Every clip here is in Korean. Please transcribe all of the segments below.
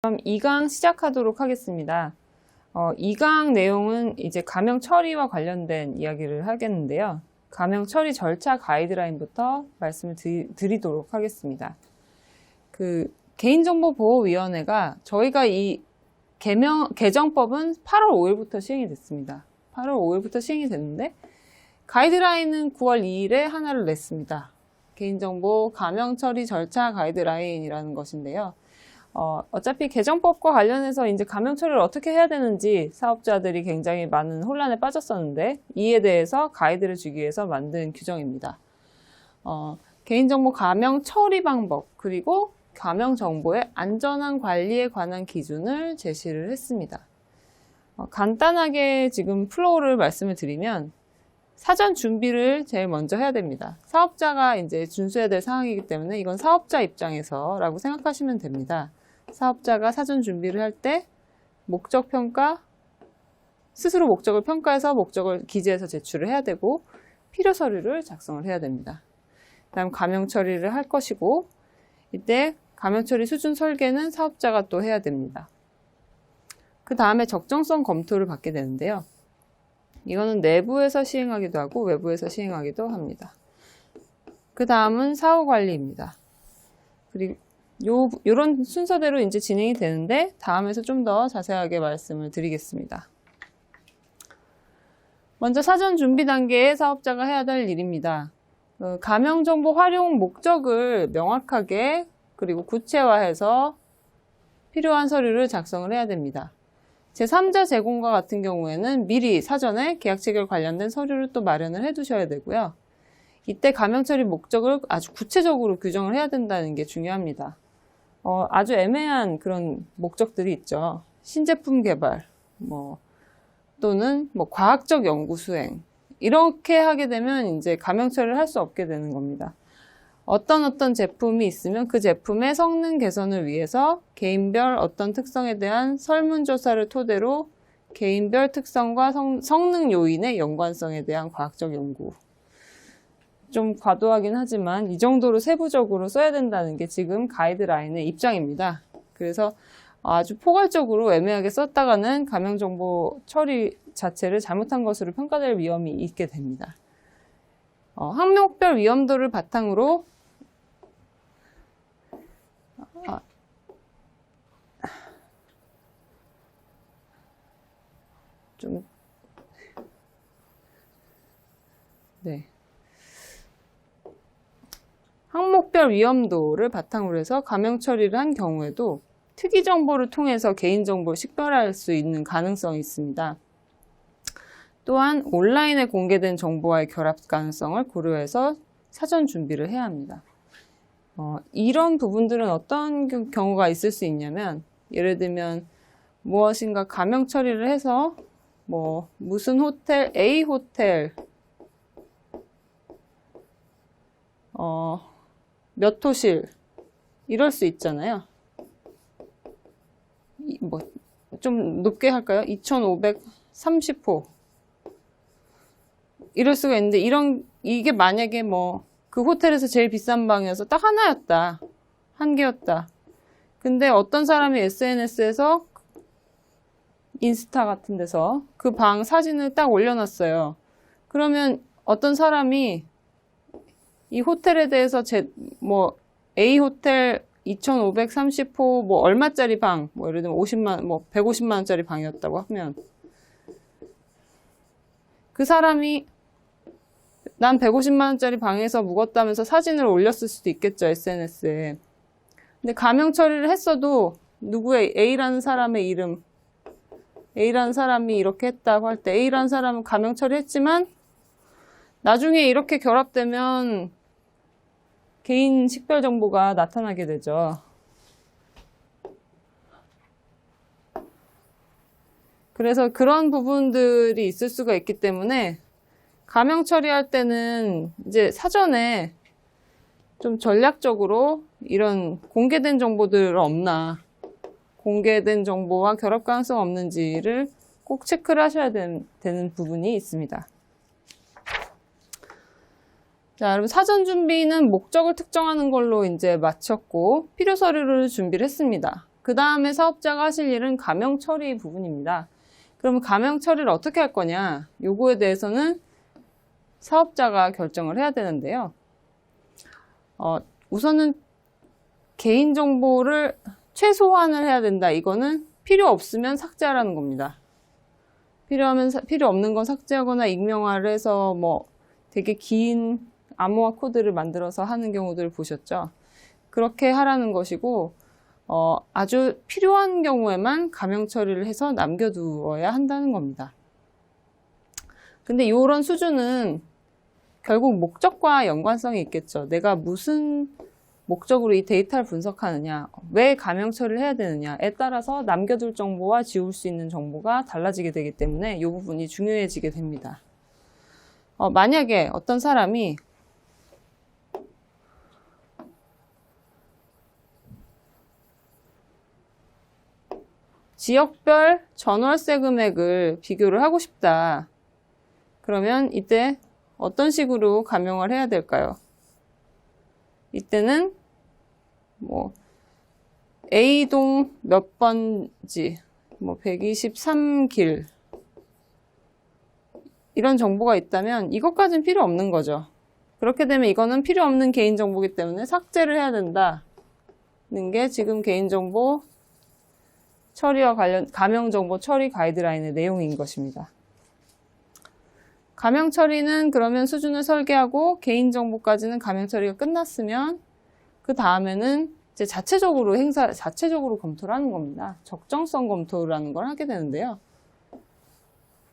그럼 2강 시작하도록 하겠습니다. 어, 2강 내용은 이제 가명 처리와 관련된 이야기를 하겠는데요. 가명 처리 절차 가이드라인부터 말씀을 드, 드리도록 하겠습니다. 그 개인정보보호위원회가 저희가 이 개명, 개정법은 8월 5일부터 시행이 됐습니다. 8월 5일부터 시행이 됐는데 가이드라인은 9월 2일에 하나를 냈습니다. 개인정보 가명 처리 절차 가이드라인이라는 것인데요. 어, 어차피 개정법과 관련해서 이제 가명 처리를 어떻게 해야 되는지 사업자들이 굉장히 많은 혼란에 빠졌었는데 이에 대해서 가이드를 주기 위해서 만든 규정입니다. 어, 개인정보 가명 처리 방법 그리고 가명 정보의 안전한 관리에 관한 기준을 제시를 했습니다. 어, 간단하게 지금 플로우를 말씀을 드리면 사전 준비를 제일 먼저 해야 됩니다. 사업자가 이제 준수해야 될 상황이기 때문에 이건 사업자 입장에서라고 생각하시면 됩니다. 사업자가 사전 준비를 할 때 목적 평가, 스스로 목적을 평가해서 목적을 기재해서 제출을 해야 되고 필요 서류를 작성을 해야 됩니다. 다음 가명 처리를 할 것이고 이때 가명 처리 수준 설계는 사업자가 또 해야 됩니다. 그 다음에 적정성 검토를 받게 되는데요. 이거는 내부에서 시행하기도 하고 외부에서 시행하기도 합니다. 그 다음은 사후 관리입니다. 그리고 요, 요런 순서대로 이제 진행이 되는데 다음에서 좀 더 자세하게 말씀을 드리겠습니다. 먼저 사전 준비 단계에 사업자가 해야 될 일입니다. 어, 가명 정보 활용 목적을 명확하게 그리고 구체화해서 필요한 서류를 작성을 해야 됩니다. 제3자 제공과 같은 경우에는 미리 사전에 계약 체결 관련된 서류를 또 마련을 해 두셔야 되고요. 이때 가명 처리 목적을 아주 구체적으로 규정을 해야 된다는 게 중요합니다. 어, 아주 애매한 그런 목적들이 있죠. 신제품 개발, 뭐, 또는 뭐 과학적 연구 수행. 이렇게 하게 되면 이제 가명 처리를 할 수 없게 되는 겁니다. 어떤 어떤 제품이 있으면 그 제품의 성능 개선을 위해서 개인별 어떤 특성에 대한 설문조사를 토대로 개인별 특성과 성, 성능 요인의 연관성에 대한 과학적 연구. 좀 과도하긴 하지만 이 정도로 세부적으로 써야 된다는 게 지금 가이드라인의 입장입니다. 그래서 아주 포괄적으로 애매하게 썼다가는 가명정보 처리 자체를 잘못한 것으로 평가될 위험이 있게 됩니다. 어, 항목별 위험도를 바탕으로 아, 좀 네. 항목별 위험도를 바탕으로 해서 가명 처리를 한 경우에도 특이 정보를 통해서 개인 정보를 식별할 수 있는 가능성이 있습니다. 또한 온라인에 공개된 정보와의 결합 가능성을 고려해서 사전 준비를 해야 합니다. 어, 이런 부분들은 어떤 경우가 있을 수 있냐면 예를 들면 무엇인가 가명 처리를 해서 뭐 무슨 호텔 A 호텔 어, 몇 호실 이럴 수 있잖아요. 뭐 좀 높게 할까요? 2,530호 이럴 수가 있는데 이런 이게 만약에 뭐 그 호텔에서 제일 비싼 방이어서 딱 하나였다. 한 개였다. 근데 어떤 사람이 SNS에서 인스타 같은 데서 그 방 사진을 딱 올려놨어요. 그러면 어떤 사람이 이 호텔에 대해서 제, 뭐, A 호텔 2,530호, 뭐, 얼마짜리 방, 뭐, 예를 들면 50만, 뭐, 150만 원짜리 방이었다고 하면, 그 사람이, 난 150만 원짜리 방에서 묵었다면서 사진을 올렸을 수도 있겠죠, SNS에. 근데 가명 처리를 했어도, 누구의 A라는 사람의 이름, A라는 사람이 이렇게 했다고 할 때, A라는 사람은 가명 처리했지만, 나중에 이렇게 결합되면 개인 식별 정보가 나타나게 되죠. 그래서 그런 부분들이 있을 수가 있기 때문에 가명 처리할 때는 이제 사전에 좀 전략적으로 이런 공개된 정보들 없나, 공개된 정보와 결합 가능성 없는지를 꼭 체크를 하셔야 되는, 되는 부분이 있습니다. 자, 여러분 사전 준비는 목적을 특정하는 걸로 이제 마쳤고 필요 서류를 준비를 했습니다. 그 다음에 사업자가 하실 일은 가명 처리 부분입니다. 그러면 가명 처리를 어떻게 할 거냐? 요거에 대해서는 사업자가 결정을 해야 되는데요. 어, 우선은 개인정보를 최소화를 해야 된다. 이거는 필요 없으면 삭제하라는 겁니다. 필요하면 사- 필요 없는 건 삭제하거나 익명화를 해서 뭐 되게 긴 암호화 코드를 만들어서 하는 경우들을 보셨죠. 그렇게 하라는 것이고 어, 아주 필요한 경우에만 가명 처리를 해서 남겨두어야 한다는 겁니다. 근데 이런 수준은 결국 목적과 연관성이 있겠죠. 내가 무슨 목적으로 이 데이터를 분석하느냐, 왜 가명 처리를 해야 되느냐에 따라서 남겨둘 정보와 지울 수 있는 정보가 달라지게 되기 때문에 이 부분이 중요해지게 됩니다. 어, 만약에 어떤 사람이 지역별 전월세 금액을 비교를 하고 싶다. 그러면 이때 어떤 식으로 가명을 해야 될까요? 이때는 뭐 A동 몇 번지 뭐 123길 이런 정보가 있다면 이것까지는 필요 없는 거죠. 그렇게 되면 이거는 필요 없는 개인정보이기 때문에 삭제를 해야 된다는 게 지금 개인정보 처리와 관련 가명정보 처리 가이드라인의 내용인 것입니다. 가명 처리는 그러면 수준을 설계하고 개인 정보까지는 가명 처리가 끝났으면 그 다음에는 이제 자체적으로 행사, 자체적으로 검토를 하는 겁니다. 적정성 검토라는 걸 하게 되는데요.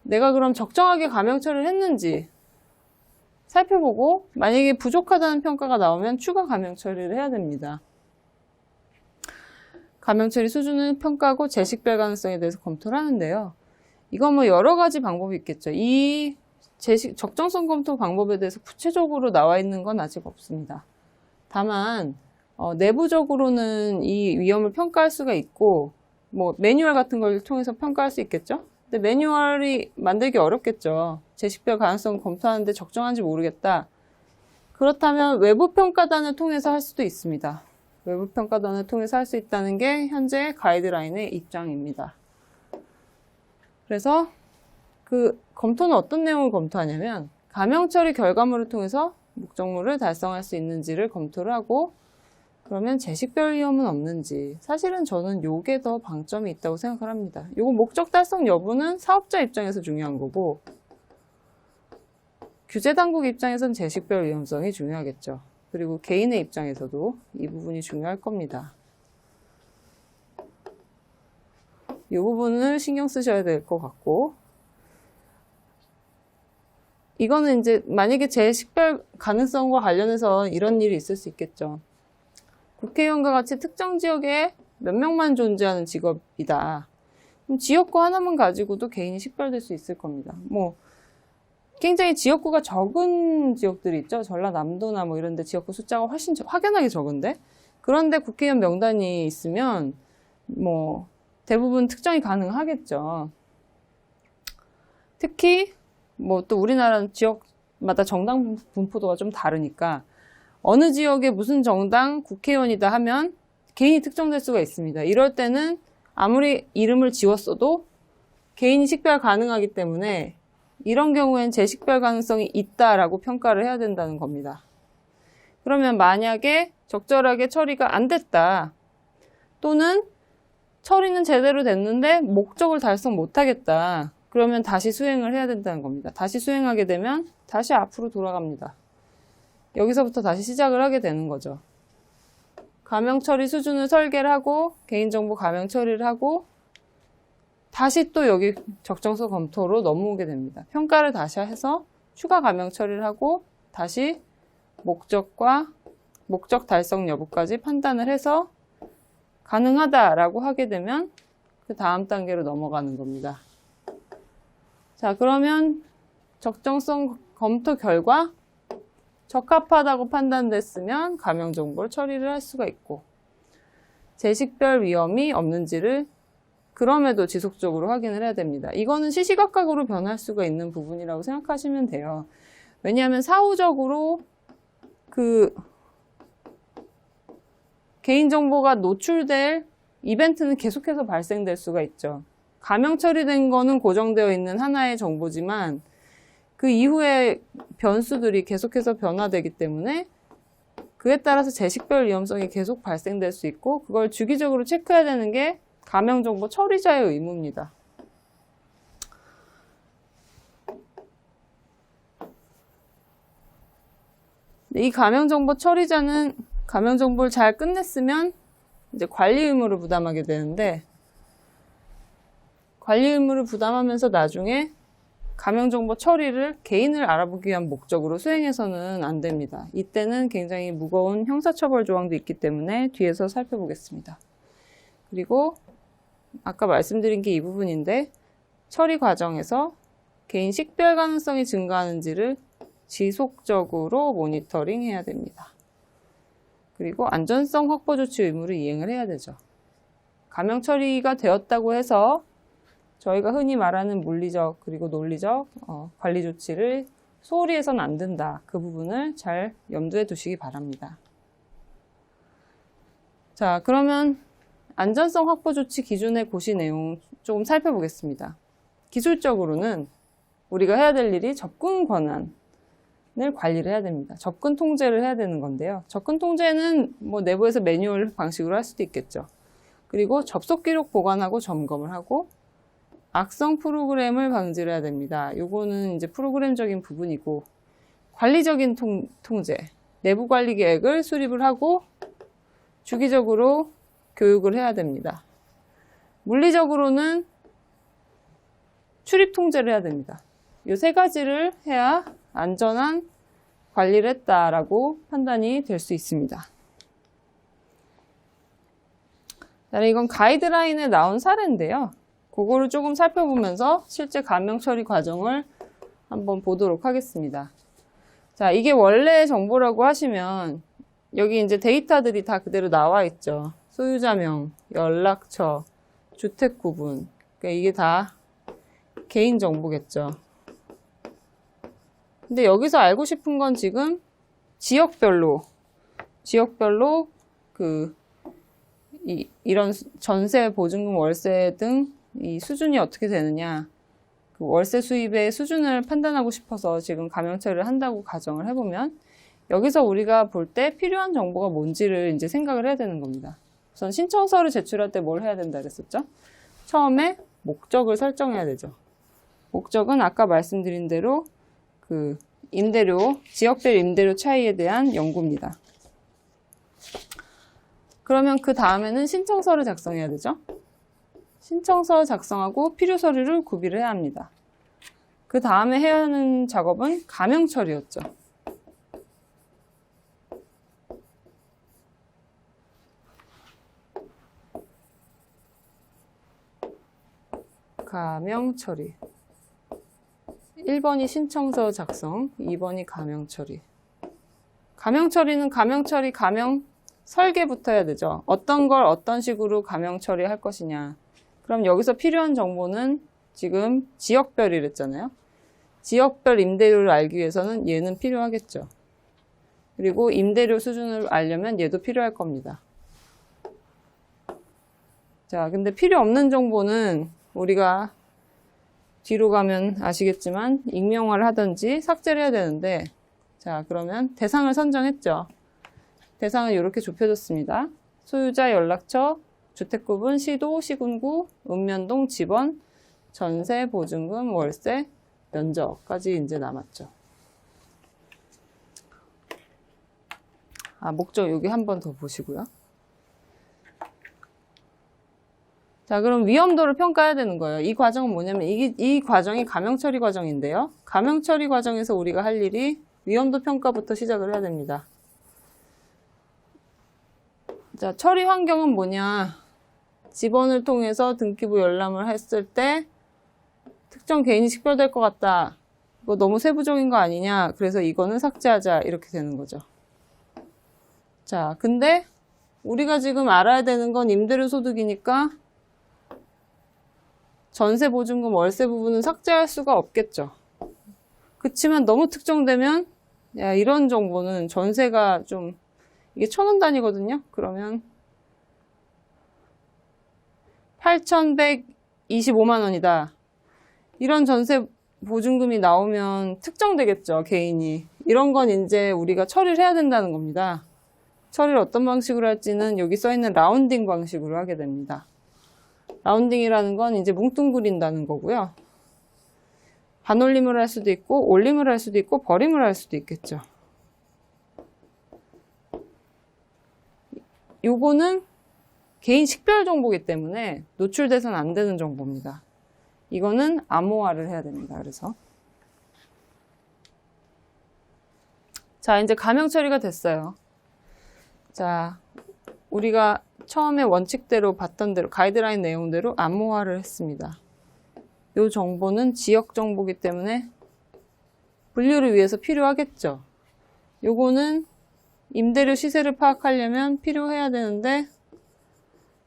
내가 그럼 적정하게 가명 처리를 했는지 살펴보고 만약에 부족하다는 평가가 나오면 추가 가명 처리를 해야 됩니다. 가명 처리 수준을 평가하고 재식별 가능성에 대해서 검토를 하는데요. 이건 뭐 여러 가지 방법이 있겠죠. 이 재식, 적정성 검토 방법에 대해서 구체적으로 나와 있는 건 아직 없습니다. 다만 어, 내부적으로는 이 위험을 평가할 수가 있고 뭐 매뉴얼 같은 걸 통해서 평가할 수 있겠죠. 근데 매뉴얼이 만들기 어렵겠죠. 재식별 가능성 검토하는데 적정한지 모르겠다. 그렇다면 외부 평가단을 통해서 할 수도 있습니다. 외부 평가단을 통해서 할 수 있다는 게 현재 가이드라인의 입장입니다. 그래서 그 검토는 어떤 내용을 검토하냐면 가명 처리 결과물을 통해서 목적물을 달성할 수 있는지를 검토를 하고 그러면 재식별 위험은 없는지 사실은 저는 요게 더 방점이 있다고 생각을 합니다. 요거 목적 달성 여부는 사업자 입장에서 중요한 거고 규제 당국 입장에선 재식별 위험성이 중요하겠죠. 그리고 개인의 입장에서도 이 부분이 중요할 겁니다. 이 부분을 신경 쓰셔야 될 것 같고 이거는 이제 만약에 재식별 가능성과 관련해서 이런 일이 있을 수 있겠죠. 국회의원과 같이 특정 지역에 몇 명만 존재하는 직업이다. 지역구 하나만 가지고도 개인이 식별될 수 있을 겁니다. 뭐 굉장히 지역구가 적은 지역들이 있죠. 전라남도나 뭐 이런 데 지역구 숫자가 훨씬 적- 확연하게 적은데 그런데 국회의원 명단이 있으면 뭐 대부분 특정이 가능하겠죠. 특히 뭐 또 우리나라는 지역마다 정당 분포도가 좀 다르니까 어느 지역에 무슨 정당 국회의원이다 하면 개인이 특정될 수가 있습니다. 이럴 때는 아무리 이름을 지웠어도 개인이 식별 가능하기 때문에 이런 경우엔 재식별 가능성이 있다라고 평가를 해야 된다는 겁니다. 그러면 만약에 적절하게 처리가 안 됐다. 또는 처리는 제대로 됐는데 목적을 달성 못 하겠다. 그러면 다시 수행을 해야 된다는 겁니다. 다시 수행하게 되면 다시 앞으로 돌아갑니다. 여기서부터 다시 시작을 하게 되는 거죠. 가명 처리 수준을 설계를 하고 개인정보 가명 처리를 하고 다시 또 여기 적정성 검토로 넘어오게 됩니다. 평가를 다시 해서 추가 가명 처리를 하고 다시 목적과 목적 달성 여부까지 판단을 해서 가능하다라고 하게 되면 그 다음 단계로 넘어가는 겁니다. 자, 그러면 적정성 검토 결과 적합하다고 판단됐으면 가명 정보를 처리를 할 수가 있고 재식별 위험이 없는지를 그럼에도 지속적으로 확인을 해야 됩니다. 이거는 시시각각으로 변할 수가 있는 부분이라고 생각하시면 돼요. 왜냐하면 사후적으로 그 개인정보가 노출될 이벤트는 계속해서 발생될 수가 있죠. 가명 처리된 거는 고정되어 있는 하나의 정보지만 그 이후에 변수들이 계속해서 변화되기 때문에 그에 따라서 재식별 위험성이 계속 발생될 수 있고 그걸 주기적으로 체크해야 되는 게 가명 정보 처리자의 의무입니다. 이 가명 정보 처리자는 가명 정보를 잘 끝냈으면 이제 관리 의무를 부담하게 되는데 관리 의무를 부담하면서 나중에 가명 정보 처리를 개인을 알아보기 위한 목적으로 수행해서는 안 됩니다. 이때는 굉장히 무거운 형사처벌 조항도 있기 때문에 뒤에서 살펴보겠습니다. 그리고 아까 말씀드린 게 이 부분인데 처리 과정에서 개인 식별 가능성이 증가하는지를 지속적으로 모니터링 해야 됩니다. 그리고 안전성 확보 조치 의무를 이행을 해야 되죠. 감염 처리가 되었다고 해서 저희가 흔히 말하는 물리적 그리고 논리적 어, 관리 조치를 소홀히 해서는 안 된다. 그 부분을 잘 염두에 두시기 바랍니다. 자, 그러면 안전성 확보 조치 기준의 고시 내용 조금 살펴보겠습니다. 기술적으로는 우리가 해야 될 일이 접근 권한을 관리를 해야 됩니다. 접근 통제를 해야 되는 건데요. 접근 통제는 뭐 내부에서 매뉴얼 방식으로 할 수도 있겠죠. 그리고 접속 기록 보관하고 점검을 하고 악성 프로그램을 방지를 해야 됩니다. 요거는 이제 프로그램적인 부분이고 관리적인 통, 통제, 내부 관리 계획을 수립을 하고 주기적으로 교육을 해야 됩니다. 물리적으로는 출입 통제를 해야 됩니다. 이 세 가지를 해야 안전한 관리를 했다라고 판단이 될 수 있습니다. 자, 이건 가이드라인에 나온 사례인데요. 그거를 조금 살펴보면서 실제 감명 처리 과정을 한번 보도록 하겠습니다. 자, 이게 원래 정보라고 하시면 여기 이제 데이터들이 다 그대로 나와 있죠. 소유자명, 연락처, 주택 구분. 그러니까 이게 다 개인 정보겠죠. 근데 여기서 알고 싶은 건 지금 지역별로, 지역별로 그, 이, 이런 전세, 보증금, 월세 등 이 수준이 어떻게 되느냐. 그 월세 수입의 수준을 판단하고 싶어서 지금 감형처리를 한다고 가정을 해보면 여기서 우리가 볼 때 필요한 정보가 뭔지를 이제 생각을 해야 되는 겁니다. 우선 신청서를 제출할 때 뭘 해야 된다 그랬었죠? 처음에 목적을 설정해야 되죠. 목적은 아까 말씀드린 대로 그 임대료, 지역별 임대료 차이에 대한 연구입니다. 그러면 그 다음에는 신청서를 작성해야 되죠. 신청서 작성하고 필요 서류를 구비를 해야 합니다. 그 다음에 해야 하는 작업은 가명 처리였죠. 가명 처리. 1번이 신청서 작성, 2번이 가명 처리. 가명 처리는 가명 처리, 가명 설계부터 해야 되죠. 어떤 걸 어떤 식으로 가명 처리할 것이냐. 그럼 여기서 필요한 정보는 지금 지역별이랬잖아요. 지역별 임대료를 알기 위해서는 얘는 필요하겠죠. 그리고 임대료 수준을 알려면 얘도 필요할 겁니다. 자, 근데 필요 없는 정보는 우리가 뒤로 가면 아시겠지만 익명화를 하든지 삭제를 해야 되는데 자 그러면 대상을 선정했죠. 대상은 이렇게 좁혀졌습니다. 소유자 연락처, 주택구분, 시도, 시군구, 읍면동, 집원, 전세, 보증금, 월세, 면적까지 이제 남았죠. 아, 목적 여기 한 번 더 보시고요. 자, 그럼 위험도를 평가해야 되는 거예요. 이 과정은 뭐냐면, 이, 이 과정이 감형처리 과정인데요. 감형처리 과정에서 우리가 할 일이 위험도 평가부터 시작을 해야 됩니다. 자, 처리 환경은 뭐냐. 집원을 통해서 등기부 열람을 했을 때 특정 개인이 식별될 것 같다. 이거 너무 세부적인 거 아니냐. 그래서 이거는 삭제하자. 이렇게 되는 거죠. 자, 근데 우리가 지금 알아야 되는 건 임대료 소득이니까 전세 보증금 월세 부분은 삭제할 수가 없겠죠. 그치만 너무 특정되면 야 이런 정보는 전세가 좀 이게 천 원 단위거든요. 그러면 8,125만 원이다. 이런 전세 보증금이 나오면 특정되겠죠, 개인이. 이런 건 이제 우리가 처리를 해야 된다는 겁니다. 처리를 어떤 방식으로 할지는 여기 써 있는 라운딩 방식으로 하게 됩니다. 라운딩이라는 건 이제 뭉뚱그린다는 거고요. 반올림을 할 수도 있고, 올림을 할 수도 있고, 버림을 할 수도 있겠죠. 요거는 개인 식별 정보이기 때문에 노출돼서는 안 되는 정보입니다. 이거는 암호화를 해야 됩니다. 그래서. 자, 이제 가명 처리가 됐어요. 자, 우리가 처음에 원칙대로 봤던 대로 가이드라인 내용대로 암호화를 했습니다. 이 정보는 지역 정보이기 때문에 분류를 위해서 필요하겠죠. 요거는 임대료 시세를 파악하려면 필요해야 되는데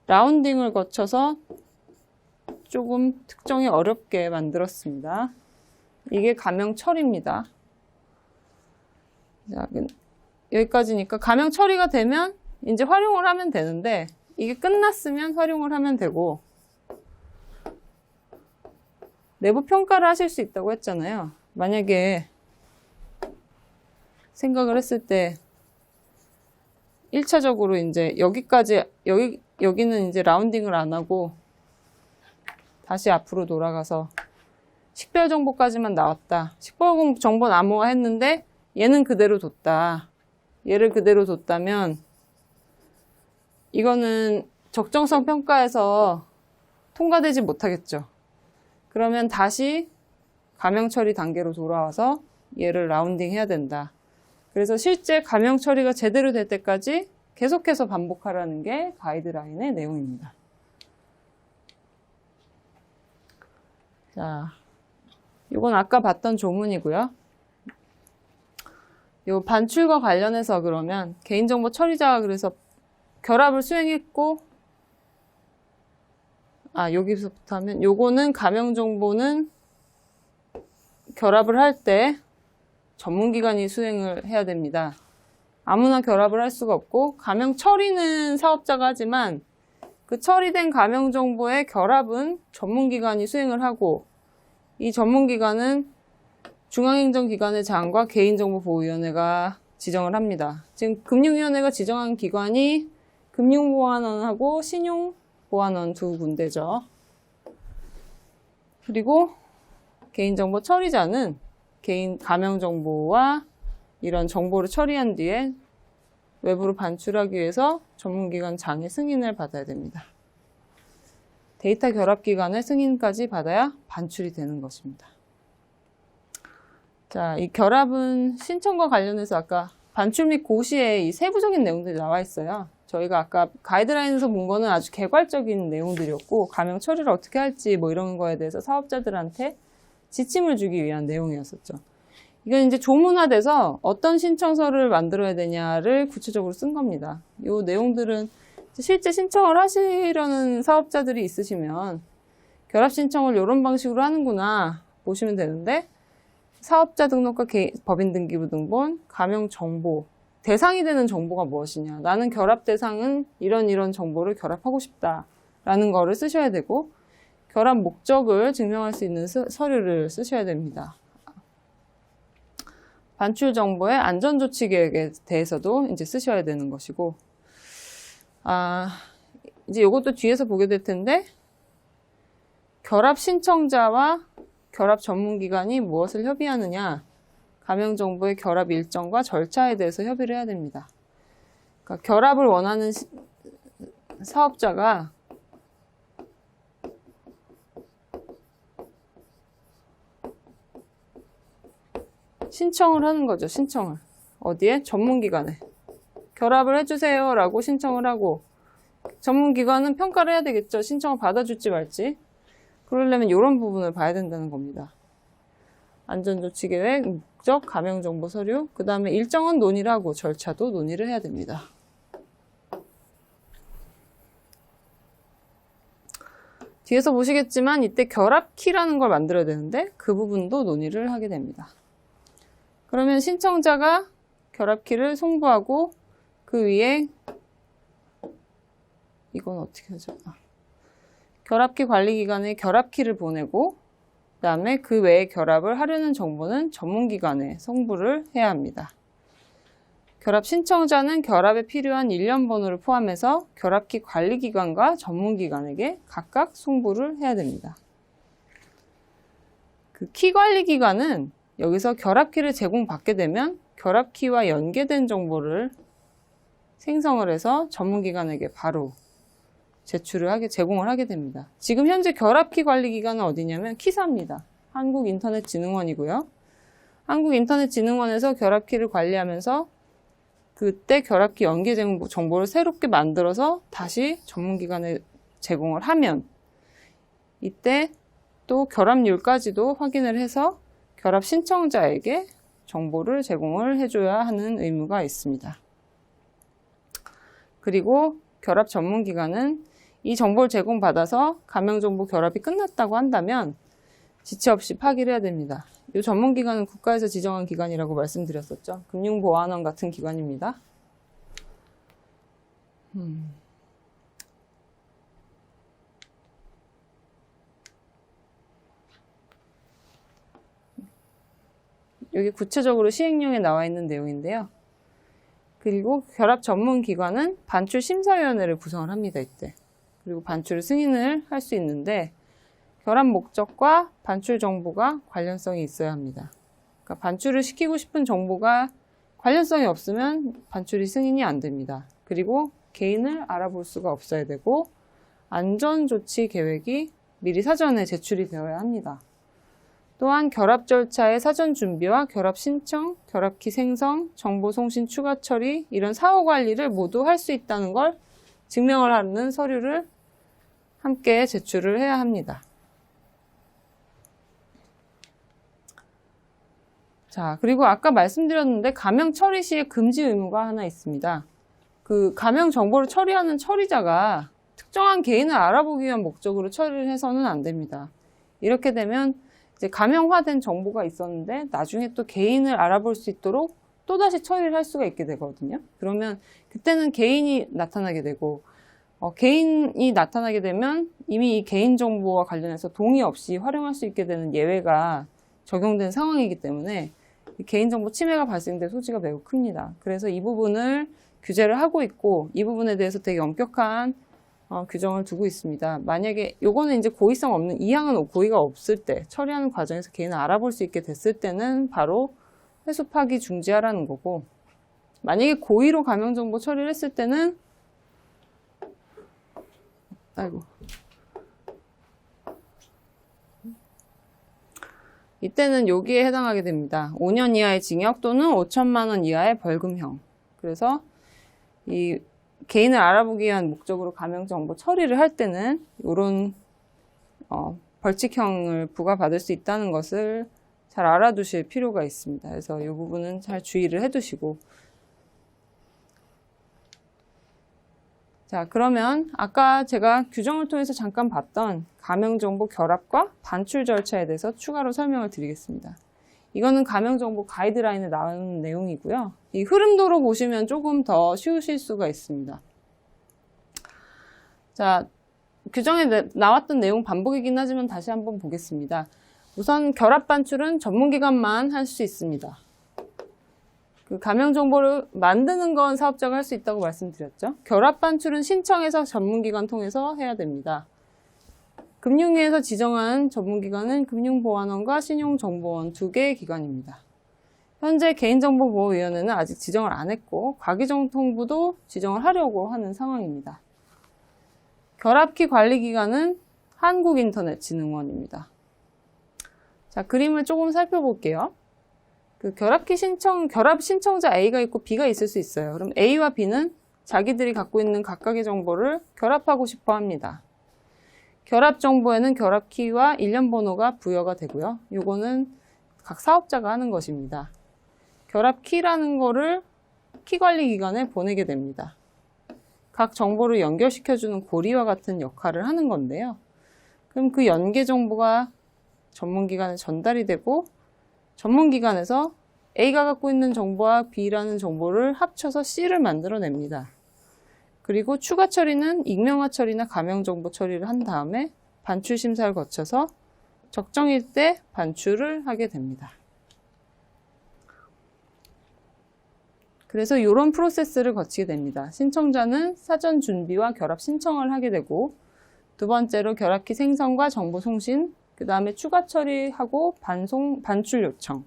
라운딩을 거쳐서 조금 특정이 어렵게 만들었습니다. 이게 가명 처리입니다. 자, 여기까지니까 가명 처리가 되면 이제 활용을 하면 되는데 이게 끝났으면 활용을 하면 되고 내부 평가를 하실 수 있다고 했잖아요. 만약에 생각을 했을 때 1차적으로 이제 여기까지 여기 여기는 이제 라운딩을 안 하고 다시 앞으로 돌아가서 식별 정보까지만 나왔다. 식별 정보는 암호화 했는데 얘는 그대로 뒀다. 얘를 그대로 뒀다면 이거는 적정성 평가에서 통과되지 못하겠죠. 그러면 다시 가명 처리 단계로 돌아와서 얘를 라운딩 해야 된다. 그래서 실제 가명 처리가 제대로 될 때까지 계속해서 반복하라는 게 가이드라인의 내용입니다. 자, 이건 아까 봤던 조문이고요. 요 반출과 관련해서 그러면 개인정보 처리자가 그래서 결합을 수행했고 아 여기서부터 하면 요거는 가명 정보는 결합을 할 때 전문기관이 수행을 해야 됩니다. 아무나 결합을 할 수가 없고 가명 처리는 사업자가 하지만 그 처리된 가명 정보의 결합은 전문기관이 수행을 하고 이 전문기관은 중앙행정기관의 장과 개인정보보호위원회가 지정을 합니다. 지금 금융위원회가 지정한 기관이 금융보안원하고 신용보안원 두 군데죠. 그리고 개인정보 처리자는 개인 가명정보와 이런 정보를 처리한 뒤에 외부로 반출하기 위해서 전문기관 장의 승인을 받아야 됩니다. 데이터 결합기관의 승인까지 받아야 반출이 되는 것입니다. 자, 이 결합은 신청과 관련해서 아까 반출 및 고시에 이 세부적인 내용들이 나와 있어요. 저희가 아까 가이드라인에서 본 거는 아주 개괄적인 내용들이었고, 가명 처리를 어떻게 할지 뭐 이런 거에 대해서 사업자들한테 지침을 주기 위한 내용이었었죠. 이건 이제 조문화돼서 어떤 신청서를 만들어야 되냐를 구체적으로 쓴 겁니다. 이 내용들은 실제 신청을 하시려는 사업자들이 있으시면 결합 신청을 이런 방식으로 하는구나 보시면 되는데 사업자 등록과 개, 법인 등기부 등본, 가명 정보, 대상이 되는 정보가 무엇이냐. 나는 결합 대상은 이런 이런 정보를 결합하고 싶다. 라는 거를 쓰셔야 되고, 결합 목적을 증명할 수 있는 스, 서류를 쓰셔야 됩니다. 반출 정보의 안전 조치 계획에 대해서도 이제 쓰셔야 되는 것이고, 아, 이제 이것도 뒤에서 보게 될 텐데, 결합 신청자와 결합 전문기관이 무엇을 협의하느냐, 가명정보의 결합 일정과 절차에 대해서 협의를 해야 됩니다. 그러니까 결합을 원하는 시, 사업자가 신청을 하는 거죠, 신청을. 어디에? 전문기관에. 결합을 해주세요 라고 신청을 하고, 전문기관은 평가를 해야 되겠죠. 신청을 받아줄지 말지. 그러려면 이런 부분을 봐야 된다는 겁니다. 안전조치계획, 목적, 가명정보 서류, 그 다음에 일정은 논의를 하고 절차도 논의를 해야 됩니다. 뒤에서 보시겠지만 이때 결합키라는 걸 만들어야 되는데 그 부분도 논의를 하게 됩니다. 그러면 신청자가 결합키를 송부하고 그 위에 이건 어떻게 하죠? 결합키 관리기관에 결합키를 보내고 그 다음에 그 외에 결합을 하려는 정보는 전문기관에 송부를 해야 합니다. 결합 신청자는 결합에 필요한 일련 번호를 포함해서 결합키 관리기관과 전문기관에게 각각 송부를 해야 됩니다. 그 키 관리기관은 여기서 결합키를 제공받게 되면 결합키와 연계된 정보를 생성을 해서 전문기관에게 바로 제출을 하게, 제공을 하게 됩니다. 지금 현재 결합키 관리 기관은 어디냐면 키사입니다. 한국인터넷진흥원이고요. 한국인터넷진흥원에서 결합키를 관리하면서 그때 결합기 연계 정보- 정보를 새롭게 만들어서 다시 전문기관에 제공을 하면 이때 또 결합률까지도 확인을 해서 결합 신청자에게 정보를 제공을 해줘야 하는 의무가 있습니다. 그리고 결합 전문기관은 이 정보를 제공받아서 감염정보 결합이 끝났다고 한다면 지체 없이 파기를 해야 됩니다. 이 전문기관은 국가에서 지정한 기관이라고 말씀드렸었죠. 금융보안원 같은 기관입니다. 음. 여기 구체적으로 시행령에 나와 있는 내용인데요. 그리고 결합 전문 기관은 반출 심사위원회를 구성을 합니다. 이때. 그리고 반출 승인을 할 수 있는데 결합 목적과 반출 정보가 관련성이 있어야 합니다. 그러니까 반출을 시키고 싶은 정보가 관련성이 없으면 반출이 승인이 안 됩니다. 그리고 개인을 알아볼 수가 없어야 되고 안전 조치 계획이 미리 사전에 제출이 되어야 합니다. 또한 결합 절차의 사전 준비와 결합 신청, 결합키 생성, 정보 송신 추가 처리 이런 사후 관리를 모두 할 수 있다는 걸 증명을 하는 서류를 함께 제출을 해야 합니다. 자, 그리고 아까 말씀드렸는데 가명 처리 시에 금지 의무가 하나 있습니다. 그 가명 정보를 처리하는 처리자가 특정한 개인을 알아보기 위한 목적으로 처리를 해서는 안 됩니다. 이렇게 되면 이제 가명화된 정보가 있었는데 나중에 또 개인을 알아볼 수 있도록 또다시 처리를 할 수가 있게 되거든요. 그러면 그때는 개인이 나타나게 되고 어, 개인이 나타나게 되면 이미 이 개인 정보와 관련해서 동의 없이 활용할 수 있게 되는 예외가 적용된 상황이기 때문에 이 개인정보 침해가 발생될 소지가 매우 큽니다. 그래서 이 부분을 규제를 하고 있고 이 부분에 대해서 되게 엄격한 어, 규정을 두고 있습니다. 만약에 요거는 이제 고의성 없는 이항은 고의가 없을 때 처리하는 과정에서 개인을 알아볼 수 있게 됐을 때는 바로 회수 파기 중지하라는 거고 만약에 고의로 가명 정보 처리를 했을 때는 아이고 이때는 여기에 해당하게 됩니다. 5년 이하의 징역 또는 5천만 원 이하의 벌금형. 그래서 이 개인을 알아보기 위한 목적으로 가명 정보 처리를 할 때는 이런 어, 벌칙형을 부과받을 수 있다는 것을 잘 알아두실 필요가 있습니다. 그래서 이 부분은 잘 주의를 해두시고 자 그러면 아까 제가 규정을 통해서 잠깐 봤던 가명정보 결합과 반출 절차에 대해서 추가로 설명을 드리겠습니다. 이거는 가명정보 가이드라인에 나오는 내용이고요. 이 흐름도로 보시면 조금 더 쉬우실 수가 있습니다. 자, 규정에 내- 나왔던 내용 반복이긴 하지만 다시 한번 보겠습니다. 우선 결합 반출은 전문기관만 할 수 있습니다. 그 가명 정보를 만드는 건 사업자가 할 수 있다고 말씀드렸죠. 결합 반출은 신청해서 전문기관 통해서 해야 됩니다. 금융위에서 지정한 전문기관은 금융보안원과 신용정보원 두 개의 기관입니다. 현재 개인정보보호위원회는 아직 지정을 안 했고 과기정통부도 지정을 하려고 하는 상황입니다. 결합키 관리기관은 한국인터넷진흥원입니다. 자, 그림을 조금 살펴볼게요. 그 결합키 신청, 결합 신청자 A가 있고 B가 있을 수 있어요. 그럼 A와 B는 자기들이 갖고 있는 각각의 정보를 결합하고 싶어 합니다. 결합 정보에는 결합 키와 일련 번호가 부여가 되고요. 요거는 각 사업자가 하는 것입니다. 결합 키라는 거를 키 관리 기관에 보내게 됩니다. 각 정보를 연결시켜 주는 고리와 같은 역할을 하는 건데요. 그럼 그 연계 정보가 전문 기관에 전달이 되고 전문기관에서 A가 갖고 있는 정보와 B라는 정보를 합쳐서 C를 만들어냅니다. 그리고 추가 처리는 익명화 처리나 가명 정보 처리를 한 다음에 반출 심사를 거쳐서 적정일 때 반출을 하게 됩니다. 그래서 이런 프로세스를 거치게 됩니다. 신청자는 사전 준비와 결합 신청을 하게 되고 두 번째로 결합키 생성과 정보 송신, 그 다음에 추가 처리하고 반송, 반출 요청.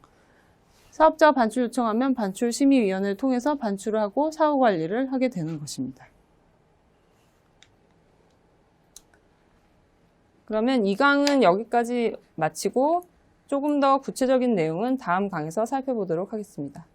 사업자가 반출 요청하면 반출 심의위원회를 통해서 반출을 하고 사후 관리를 하게 되는 것입니다. 그러면 이 강은 여기까지 마치고 조금 더 구체적인 내용은 다음 강에서 살펴보도록 하겠습니다.